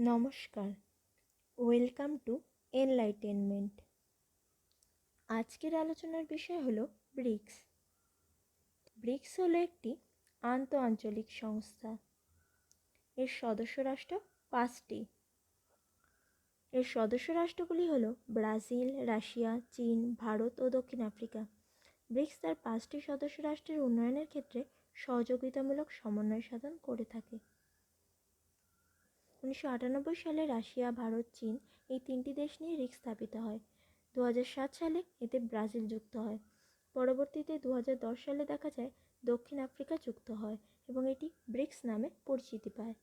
নমস্কার। Welcome to enlightenment. আজকের আলোচনার বিষয় হলো ব্রিক্স। ব্রিক্স হলো একটি আন্ত আঞ্চলিক সংস্থা। এর সদস্য রাষ্ট্র পাঁচটি। এর সদস্য রাষ্ট্রগুলি হলো ব্রাজিল, রাশিয়া, চীন, ভারত ও দক্ষিণ আফ্রিকা। ব্রিক্স তার পাঁচটি সদস্য রাষ্ট্রের উন্নয়নের ক্ষেত্রে সহযোগিতামূলক সমন্বয় সাধন করে থাকে। উনিশশো আটানব্বই সালে রাশিয়া, ভারত, চীন এই তিনটি দেশ নিয়ে রিক্স স্থাপিত হয়। দু সালে এতে ব্রাজিল যুক্ত হয়। পরবর্তীতে দু সালে দেখা যায় দক্ষিণ আফ্রিকা যুক্ত হয় এবং এটি ব্রিক্স নামে পরিচিতি পায়।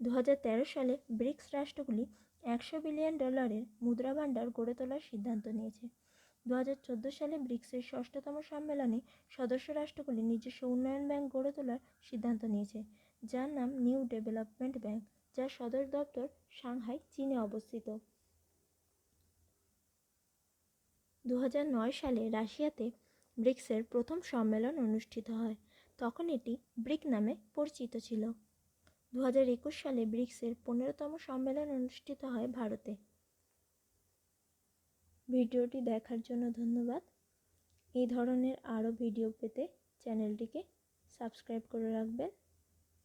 দু হাজার তেরো সালে ব্রিক্স রাষ্ট্রগুলি একশো বিলিয়ন ডলারের মুদ্রা ভাণ্ডার গড়ে তোলার সিদ্ধান্ত নিয়েছে। দু হাজার চোদ্দ সালে ব্রিক্সের ষষ্ঠতম সম্মেলনে সদস্য রাষ্ট্রগুলি নিজস্ব উন্নয়ন ব্যাংক গড়ে তোলার সিদ্ধান্ত নিয়েছে। যার নাম নিউ ডেভেলপমেন্ট ব্যাংক, যার সদর দপ্তর সাংহাই, চীনে অবস্থিত। দু হাজার নয় সালে রাশিয়াতে ব্রিক্সের প্রথম সম্মেলন অনুষ্ঠিত হয়। তখন এটি ব্রিক নামে পরিচিত ছিল। দু হাজার একুশ সালে ব্রিক্সের পনেরোতম সম্মেলন অনুষ্ঠিত হয় ভারতে। ভিডিওটি দেখার জন্য ধন্যবাদ। এই ধরনের আরও ভিডিও পেতে চ্যানেলটিকে সাবস্ক্রাইব করে রাখবেন।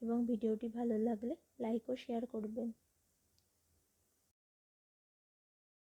এবং ভিডিওটি ভালো লাগলে লাইক ও শেয়ার করবেন।